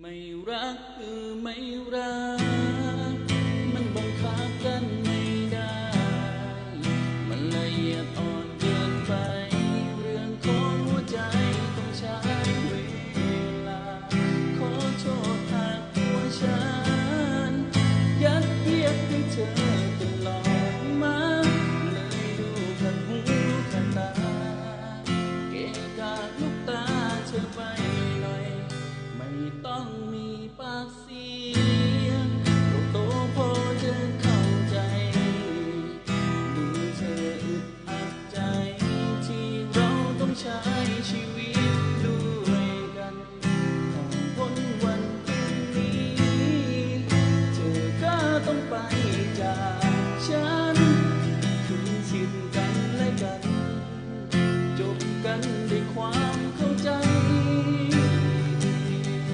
ไม่รักคือไม่รัก ต้องมีปากเสียงเรโตพจะเข้าใจดูเธออึดอัดใจ ที่เราต้องใช้ชีวิตด้วยกันผ่นวันพรุ่งนี้เก็ต้องไปจาก